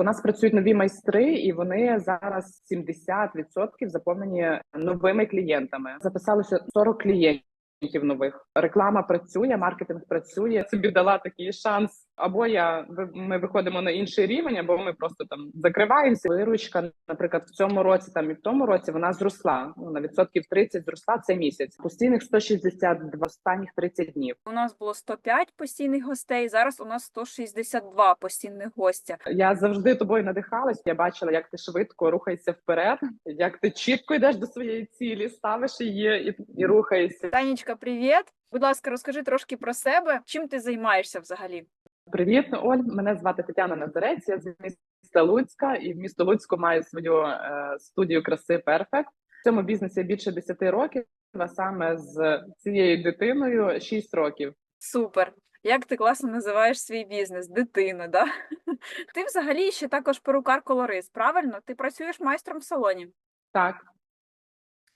У нас працюють нові майстри, і вони зараз 70% заповнені новими клієнтами. Записалося 40 клієнтів нових. Реклама працює, маркетинг працює. Собі дала такий шанс. Або я ми виходимо на інший рівень, або ми просто там закриваємося. Виручка, наприклад, в цьому році там і в тому році вона зросла. Ну на відсотків 30 зросла цей місяць. Постійних 162 останніх 30 днів. У нас було 105 постійних гостей. Зараз у нас 162 постійних гостя. Я завжди тобою надихалась. Я бачила, як ти швидко рухаєшся вперед, як ти чітко йдеш до своєї цілі, ставиш її і, і рухаєшся. Танечка, привіт! Будь ласка, розкажи трошки про себе. Чим ти займаєшся взагалі? Привіт, Оль. Мене звати Тетяна Назарець. Я з міста Луцька, і в місто Луцьку маю свою е, студію краси Перфект. В цьому бізнесі більше 10 років, а саме з цією дитиною 6 років. Супер! Як ти класно називаєш свій бізнес? Дитина, да? Ти взагалі ще також перукар-колорист, правильно? Ти працюєш майстром в салоні? Так,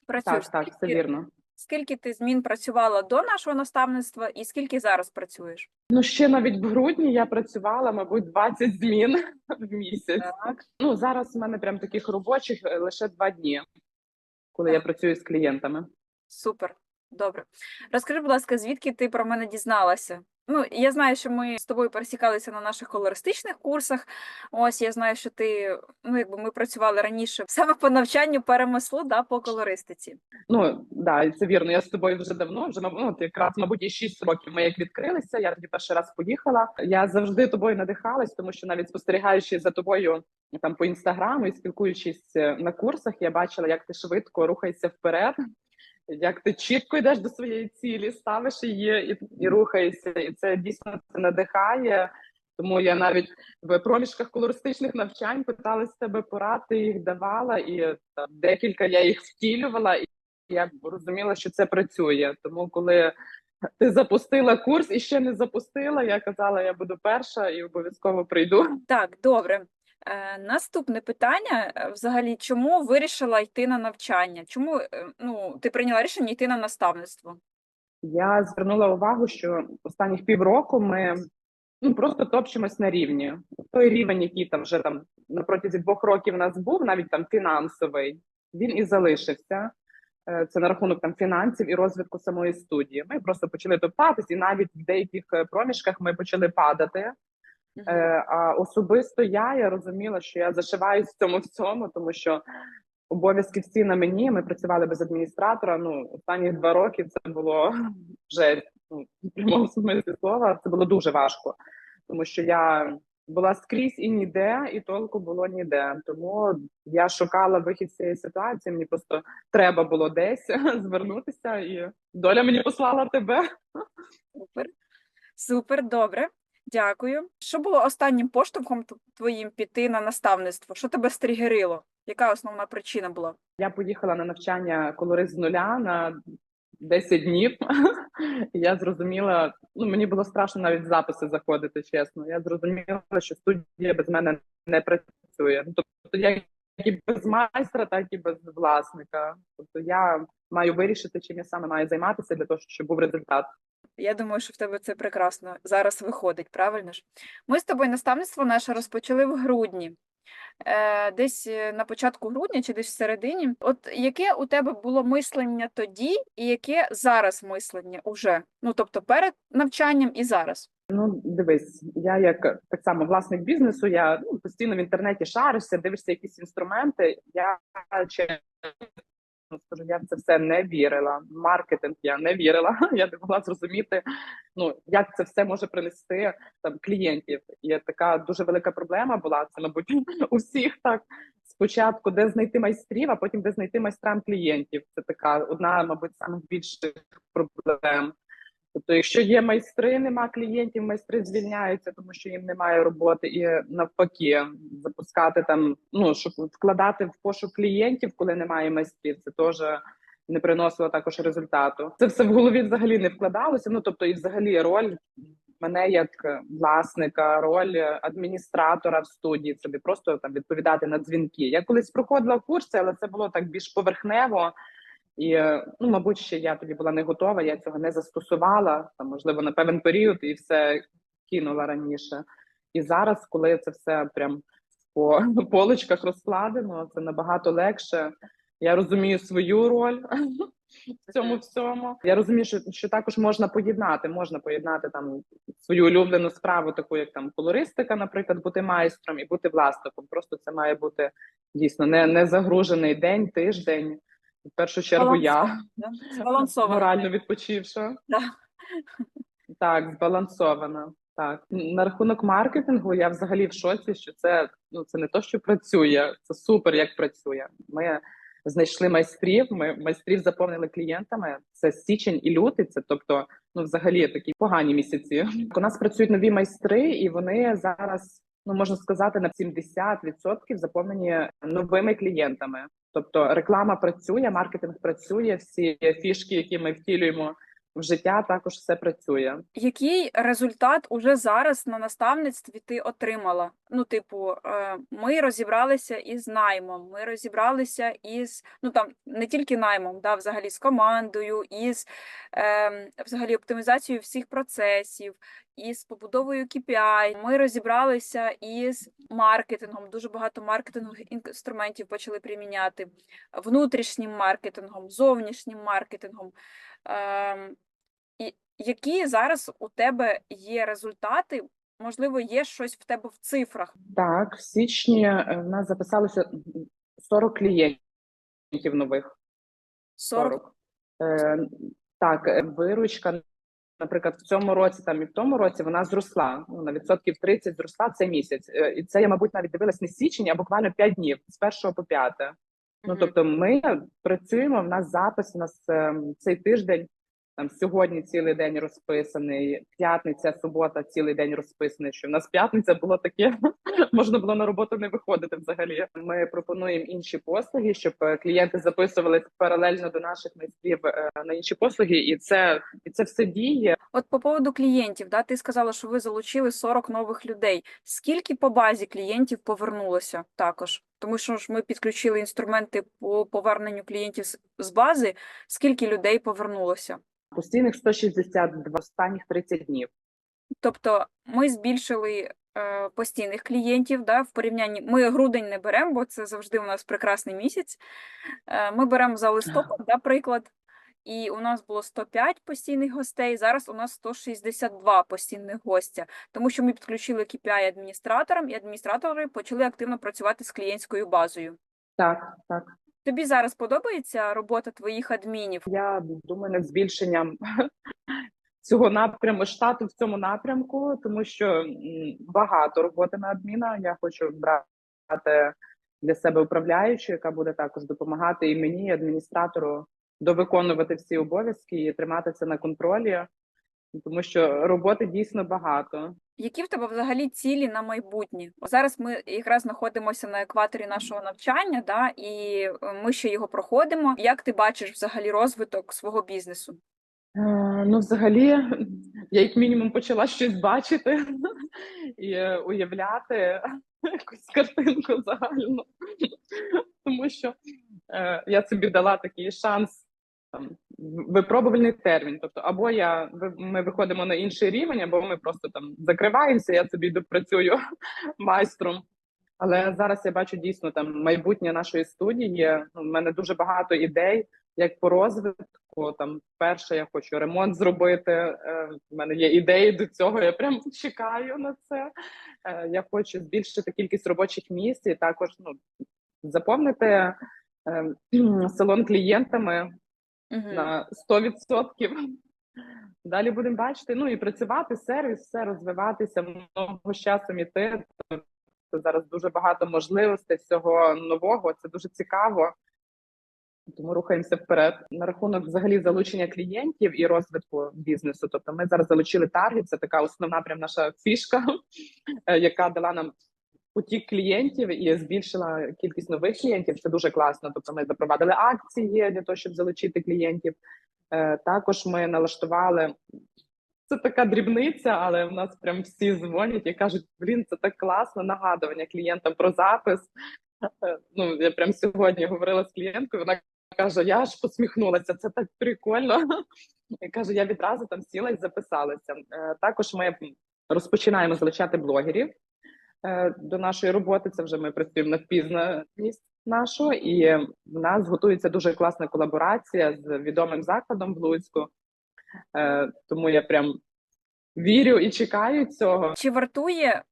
Працюєш. так, так, все вірно. Скільки ти змін працювала до нашого наставництва і скільки зараз працюєш? Ну ще навіть в грудні я працювала, мабуть, 20 змін в місяць. Так. Ну зараз в мене прям таких робочих е, лише два дні, коли я працюю з клієнтами. Супер, добре. Розкажи, будь ласка, звідки ти про мене дізналася? Ну, я знаю, що ми з тобою пересікалися на наших колористичних курсах. Ось я знаю, що ти, ну якби ми працювали раніше саме по навчанню перемислу, да, по колористиці. Ну да, це вірно. Я з тобою вже давно, вже ну, якраз, мабуть, і 6 років ми як відкрилися. Я тоді перший раз поїхала. Я завжди тобою надихалась, тому що навіть спостерігаючи за тобою там по інстаграму і спілкуючись е, на курсах, я бачила, як ти швидко рухаєшся вперед. Як ти чітко йдеш до своєї цілі, ставиш її і, і рухаєшся, і це дійсно це надихає. Тому я навіть в проміжках колористичних навчань питалась тебе порад, ти їх давала, і там, декілька я їх втілювала, і я розуміла, що це працює. Тому коли ти запустила курс і ще не запустила, я казала, я буду перша і обов'язково прийду. Так, добре. Е, наступне питання: е, взагалі, чому вирішила йти на навчання? Чому е, ну, ти прийняла рішення йти на наставництво? Я звернула увагу, що останніх півроку ми ну просто топчемось на рівні. Той рівень, який там вже там на протязі двох років у нас був, навіть там фінансовий, він і залишився. Це на рахунок там фінансів і розвитку самої студії. Ми просто почали топтатись, і навіть в деяких проміжках ми почали падати. Е, а особисто я, я розуміла, що я зашиваюсь в цьому всьому, тому що обов'язки всі на мені. Ми працювали без адміністратора. Ну останні два роки це було вже ну, в прямому смислі слова. Це було дуже важко, тому що я була скрізь і ніде, і толку було ніде. Тому я шукала вихід з цієї ситуації. Мені просто треба було десь звернутися, і доля мені послала тебе. Супер. Супер, добре. Дякую. Що було останнім поштовхом твоїм піти на наставництво? Що тебе стригерило? Яка основна причина була? Я поїхала на навчання колорист з нуля на 10 днів. Я зрозуміла, ну мені було страшно навіть записи заходити, чесно. Я зрозуміла, що студія без мене не працює. Ну, Тобто я як і без майстра, так і без власника. Тобто я маю вирішити, чим я саме маю займатися для того, щоб був результат. Я думаю, що в тебе це прекрасно зараз виходить, правильно ж? Ми з тобою наставництво наше розпочали в грудні. Е, десь е, на початку грудня чи десь в середині. От яке у тебе було мислення тоді, і яке зараз мислення уже? Ну тобто перед навчанням і зараз. Ну, дивись, я як так само власник бізнесу, я ну, постійно в інтернеті шаришся, дивишся якісь інструменти. Я чесно скажу, я в це все не вірила. Маркетинг я не вірила. Я не могла зрозуміти, ну як це все може принести там клієнтів. І така дуже велика проблема була. Це, мабуть, у всіх так. Спочатку де знайти майстрів, а потім де знайти майстрам клієнтів. Це така одна, мабуть, найбільших проблем. Тобто, якщо є майстри, нема клієнтів, майстри звільняються, тому що їм немає роботи, і навпаки, запускати там, ну щоб вкладати в пошук клієнтів, коли немає майстрів, це теж не приносило також результату. Це все в голові взагалі не вкладалося. Ну тобто, і взагалі роль мене як власника, роль адміністратора в студії. Не просто там відповідати на дзвінки. Я колись проходила курси, але це було так більш поверхнево. І ну, мабуть, ще я тоді була не готова, я цього не застосувала, там, можливо, на певен період і все кинула раніше. І зараз, коли це все прям по полочках розкладено. Це набагато легше. Я розумію свою роль в цьому всьому. Я розумію, що, що також можна поєднати. Можна поєднати там свою улюблену справу, таку як там колористика, наприклад, бути майстром і бути власником. Просто це має бути дійсно не, не загружений день, тиждень. В першу чергу я Да? Морально відпочивша. Да. Так, збалансована. Так, на рахунок маркетингу я взагалі в шоці, що це ну це не то, що працює, це супер, як працює. Ми знайшли майстрів. Ми майстрів заповнили клієнтами. Це січень і лютий. Це тобто, ну взагалі такі погані місяці. У нас працюють нові майстри, і вони зараз, ну можна сказати, на 70% заповнені новими клієнтами. Тобто реклама працює, маркетинг працює, всі фішки, які ми втілюємо в життя, також все працює. Який результат уже зараз на наставництві ти отримала? Ну, типу, е, ми розібралися із наймом, ми розібралися із ну там не тільки наймом, да, взагалі з командою, із е, взагалі оптимізацією всіх процесів, із побудовою KPI. Ми розібралися із маркетингом. Дуже багато маркетингових інструментів почали приміняти внутрішнім маркетингом, зовнішнім маркетингом. Ем, які зараз у тебе є результати? Можливо, є щось в тебе в цифрах. Так, в січні е, в нас записалося 40 клієнтів нових. 40. Е, так, е, виручка, наприклад, в цьому році там і в тому році вона зросла. Ну, на відсотків 30 зросла цей місяць. Е, і це я, мабуть, навіть дивилась не січень, а буквально 5 днів з першого по п'яте. Ну тобто, ми працюємо. В нас запис. У нас е, цей тиждень там сьогодні цілий день розписаний. П'ятниця, субота, цілий день розписаний. Що в нас п'ятниця було таке, можна було на роботу не виходити взагалі. Ми пропонуємо інші послуги, щоб е, клієнти записували паралельно до наших майстрів е, на інші послуги, і це і це все діє. От по поводу клієнтів, да, ти сказала, що ви залучили 40 нових людей. Скільки по базі клієнтів повернулося також? Тому що ж ми підключили інструменти по поверненню клієнтів з- бази. Скільки людей повернулося? Постійних 162 останніх 30 днів. Тобто ми збільшили е, постійних клієнтів да, в порівнянні. Ми грудень не беремо, бо це завжди у нас прекрасний місяць. Е, ми беремо за листопад, да, приклад. І у нас було 105 постійних гостей. Зараз у нас 162 постійних гостя, тому що ми підключили KPI адміністраторам, і адміністратори почали активно працювати з клієнтською базою. Так, так. Тобі зараз подобається робота твоїх адмінів? Я думаю над збільшенням цього напряму штату в цьому напрямку, тому що багато роботи на адміна. Я хочу брати для себе управляючу, яка буде також допомагати і мені, і адміністратору, довиконувати всі обов'язки і тримати це на контролі, тому що роботи дійсно багато. Які в тебе взагалі цілі на майбутнє? О, Зараз ми якраз знаходимося на екваторі нашого навчання, да, і е, ми ще його проходимо. Як ти бачиш взагалі розвиток свого бізнесу? Е, Ну, взагалі, я як мінімум почала щось бачити і е, уявляти якусь картинку загальну, тому що я собі дала такий шанс. Там випробувальний термін. Тобто, або я ми виходимо на інший рівень, або ми просто там закриваємося. Я собі допрацюю майстром. Але зараз я бачу дійсно там майбутнє нашої студії. У мене дуже багато ідей, як по розвитку. Там перше, я хочу ремонт зробити. е, У мене є ідеї до цього. Я прям чекаю на це. Е, Я хочу збільшити кількість робочих місць і також ну заповнити е, салон клієнтами Угу. на 100%. Далі будемо бачити. Ну і працювати сервіс, все розвиватися, много з часом іти. Тобто зараз дуже багато можливостей всього нового. Це дуже цікаво. Тому рухаємося вперед. На рахунок взагалі залучення клієнтів і розвитку бізнесу. Тобто, ми зараз залучили таргет. Це така основна прям наша фішка, е, яка дала нам потік клієнтів і збільшила кількість нових клієнтів. Це дуже класно. Тобто, ми запровадили акції для того, щоб залучити клієнтів. Е, Також ми налаштували. Це така дрібниця, але в нас прям всі дзвонять і кажуть: блін, це так класно, нагадування клієнтам про запис. Е, Ну, я прям сьогодні говорила з клієнткою, вона каже: я аж посміхнулася, це так прикольно. І каже, я відразу там сіла і записалася. Е, Також ми розпочинаємо залучати блогерів. Е, до нашої роботи. Це вже ми працюємо на впізнаність нашу, і в нас готується дуже класна колаборація з відомим закладом в Луцьку. Е, Тому я прям вірю і чекаю цього. Чи вартує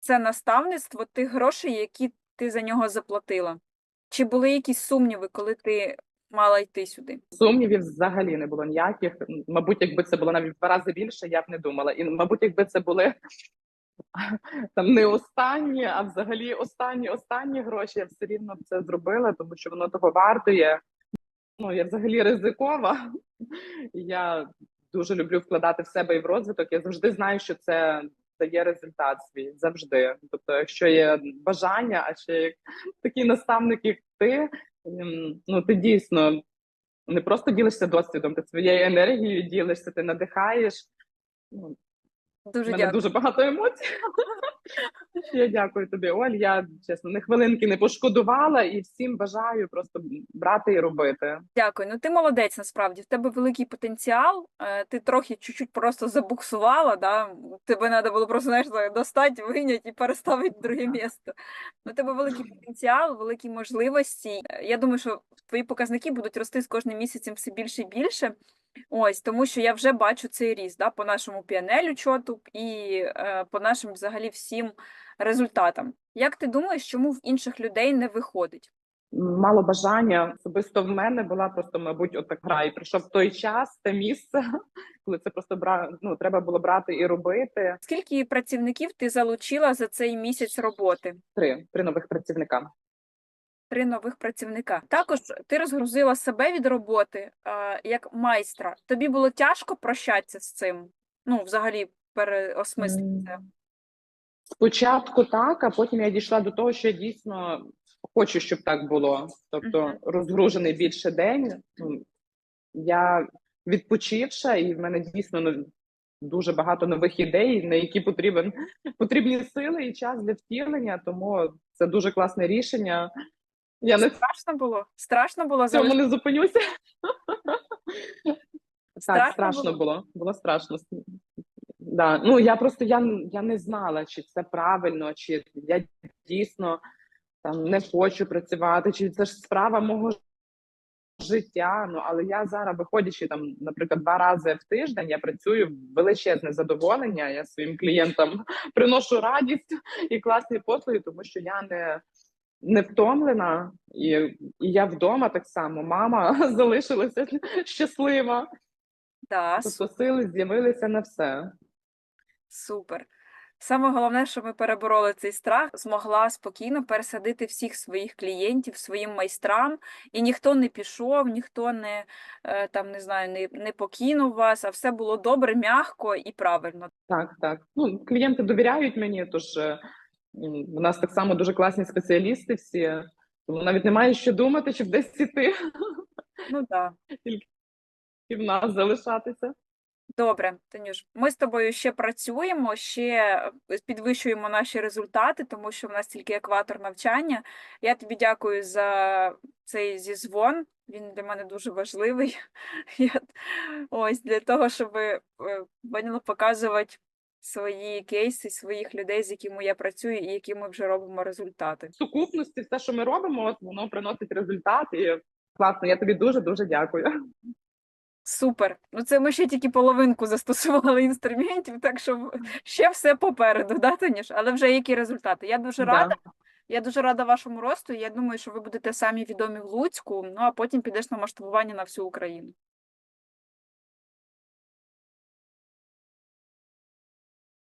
це наставництво тих грошей, які ти за нього заплатила? Чи були якісь сумніви, коли ти мала йти сюди? Сумнівів взагалі не було ніяких. Мабуть, якби це було навіть в два рази більше, я б не думала. І мабуть, якби це були там не останні, а взагалі останні останні гроші, я все рівно це зробила, тому що воно того вартує. Ну я взагалі ризикова. Я дуже люблю вкладати в себе і в розвиток. Я завжди знаю, що це дає результат свій завжди. Тобто, якщо є бажання, а ще як такий наставник, як ти, ем, ну ти дійсно не просто ділишся досвідом, ти своєю енергією ділишся, ти надихаєш. Ну, Дуже мене дякую. дуже багато емоцій. Я дякую тобі, Оль. Я чесно, не хвилинки не пошкодувала і всім бажаю просто брати і робити. Дякую. Ну ти молодець насправді. В тебе великий потенціал. е, Ти трохи чуть-чуть просто забуксувала. Да? Тебе треба було просто знаєш, достати, вийняти і переставити в друге місце. Ну, тебе великий потенціал, великі можливості. Е, Я думаю, що твої показники будуть рости з кожним місяцем все більше і більше. Ось, тому що я вже бачу цей ріст да, по нашому PNL чоту і е, по нашим взагалі всім результатам. Як ти думаєш, чому в інших людей не виходить? Мало бажання особисто в мене була просто, мабуть, отак гра. І прийшов той час, те місце, коли це просто бра... ну, треба було брати і робити. Скільки працівників ти залучила за цей місяць роботи? Три три нових працівника. Три нових працівника. Також ти розгрузила себе від роботи е, як майстра. Тобі було тяжко прощатися з цим? Ну, взагалі, переосмислити це. Спочатку так, а потім я дійшла до того, що я дійсно хочу, щоб так було. Тобто розгружений більше день. Ну, Я відпочивша, і в мене дійсно ну, дуже багато нових ідей, на які потрібен потрібні сили і час для втілення. Тому це дуже класне рішення. Я не Страшно було? Страшно було цьому залишити? не зупинюся. Страшно Так, страшно було? було. Було страшно. Да. Ну я просто я, я не знала, чи це правильно, чи я дійсно там не хочу працювати, чи це ж справа мого життя. Ну але я зараз, виходячи там, наприклад, два рази в тиждень, я працюю в величезне задоволення. Я своїм клієнтам приношу радість і класні послуги, тому що я не. Не втомлена, і, і я вдома так само. Мама залишилася щаслива. Да, Тобто сили з'явилися на все. Супер. Саме головне, що ми перебороли цей страх, змогла спокійно пересадити всіх своїх клієнтів своїм майстрам, і ніхто не пішов, ніхто не е, там не знаю, не, не покинув вас, а все було добре, м'яко і правильно. Так, так. Ну, клієнти довіряють мені, тож е, у нас так само дуже класні спеціалісти всі. Тому навіть немає що думати, щоб десь іти Ну так. і в нас залишатися. Добре, Танюш, ми з тобою ще працюємо, ще е, підвищуємо наші результати, тому що в нас тільки екватор навчання. Я тобі дякую за цей зізвон. Він для мене дуже важливий. Я, ось для того, щоб е, поняла, показувати свої кейси, своїх людей, з якими я працюю, і які ми вже робимо результати. В сукупності все, що ми робимо, воно приносить результат. І класно, я тобі дуже дуже дякую. Супер. Ну це ми ще тільки половинку застосували інструментів, так що ще все попереду, да, Таніш? Але вже які результати? Я дуже рада. Да. Я дуже рада вашому росту. Я думаю, що ви будете самі відомі в Луцьку, ну а потім підеш на масштабування на всю Україну.